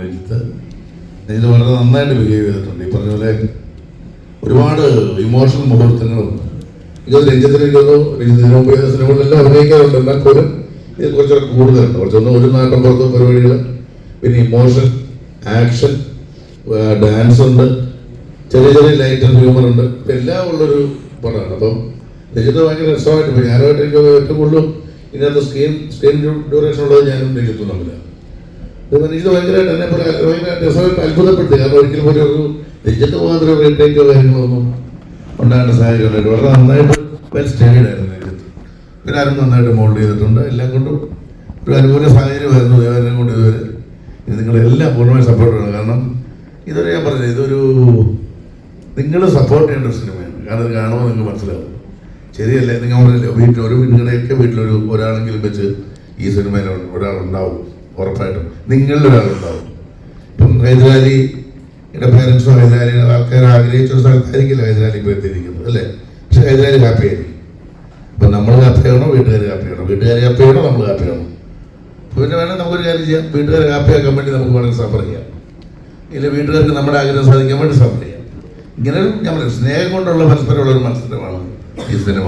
രഞ്ജിത്ത് രഞ്ജിത്ത് വളരെ നന്നായിട്ട് ബിഹേവ് ചെയ്തിട്ടുണ്ട്. ഈ പറഞ്ഞ പോലെ ഒരുപാട് ഇമോഷണൽ മുഹൂർത്തങ്ങളും ഇത് രഞ്ജിത്തിനോ രഞ്ജിത്തിനോ മുമ്പ് ചെയ്ത സിനിമകളിലെല്ലാം അഭിനയിക്കാറുണ്ട്. എന്നാൽ പോലും ഇത് കുറച്ചുകൂടെ കൂടുതലുണ്ട്. കുറച്ചൊന്ന് ഒരു നാട്ടം പുറത്ത് പരിപാടികൾ പിന്നെ ഇമോഷൻ ആക്ഷൻ ഡാൻസ് ഉണ്ട്. ചെറിയ ചെറിയ ലൈറ്റ് ആൻഡ് ഹ്യൂമർ ഉണ്ട് എല്ലാം ഉള്ളൊരു പടമാണ്. അപ്പം രഞ്ജിത്ത് ഭയങ്കര രസമായിട്ട് ഞാനായിട്ട് എനിക്ക് ഏറ്റവും കൂടുതലും ഇതിനകത്ത് സ്ക്രീൻ സ്ക്രീൻ ഡ്യൂറേഷൻ ഉള്ളത് ഞാനും രഞ്ജിത്തും തമ്മിലാണ്. ഇത് എനിക്ക് ഭയങ്കരമായിട്ട് എന്നെ പോലെ ഭയങ്കര രസമായിട്ട് അത്ഭുതപ്പെട്ടു കാരണം ഒരിക്കലും ഒരു ഒരു മാത്രം റീടേക്കോ കാര്യങ്ങളൊന്നും ഉണ്ടാകേണ്ട സാഹചര്യം ഉണ്ടായിട്ട് വളരെ നന്നായിട്ട് വെൽ സ്റ്റേഡ് ആയിരുന്നു രഞ്ജിത്ത് ഇവരാരും നന്നായിട്ട് മോൾഡ് ചെയ്തിട്ടുണ്ട്. എല്ലാം കൊണ്ടും ഒരു അനുകൂല സാഹചര്യമായിരുന്നു ദേവനെ കൊണ്ട് ഇതുവരെ. ഇത് നിങ്ങളെല്ലാം പൂർണമായി സപ്പോർട്ട് ചെയ്യണം. കാരണം ഇതൊരു ഞാൻ പറഞ്ഞത് ഇതൊരു നിങ്ങൾ സപ്പോർട്ട് ചെയ്യേണ്ട ഒരു സിനിമയാണ്. കാരണം ഇത് കാണുമ്പോൾ നിങ്ങൾക്ക് മനസ്സിലാവും. ശരിയല്ലേ? നിങ്ങൾ പറഞ്ഞില്ലേ വീട്ടിൽ ഒരു നിങ്ങളുടെയൊക്കെ വീട്ടിലൊരു ഒരാളെങ്കിലും വെച്ച് ഈ സിനിമയിൽ ഒരാളുണ്ടാവും ഉറപ്പായിട്ടും. നിങ്ങളിൽ ഒരാളുണ്ടാവും. ഇപ്പം ഹൈദരാലിയുടെ പേരൻസോ ഹൈദരാലിയുടെ ആൾക്കാർ ആഗ്രഹിച്ച ഒരു സ്ഥലത്തായിരിക്കില്ല ഹൈദരാലി പോയി എത്തിയിരിക്കുന്നത് അല്ലേ? പക്ഷെ ഹൈദരാലി ഹാപ്പി ആയിരിക്കും. അപ്പം നമ്മൾ ഹാപ്പി ആണോ വീട്ടുകാർ ഹാപ്പി ആണോ? വീട്ടുകാർ ഹാപ്പി ആണോ നമ്മൾ ഹാപ്പി അപ്പോൾ പിന്നെ വേണം നമുക്കൊരു കാര്യം ചെയ്യാം. വീട്ടുകാരെ ഹാപ്പി ആക്കാൻ വേണ്ടി നമുക്ക് വേണമെങ്കിൽ സഫർ ചെയ്യാം. ഇല്ല വീട്ടുകാർക്ക് നമ്മുടെ ആഗ്രഹം സാധിക്കാൻ വേണ്ടി സഫർ ചെയ്യാം. ഇങ്ങനെ ഞാൻ പറയും സ്നേഹം കൊണ്ടുള്ള പരസ്പരമുള്ള ഒരു മത്സരമാണ് ഈ സിനിമ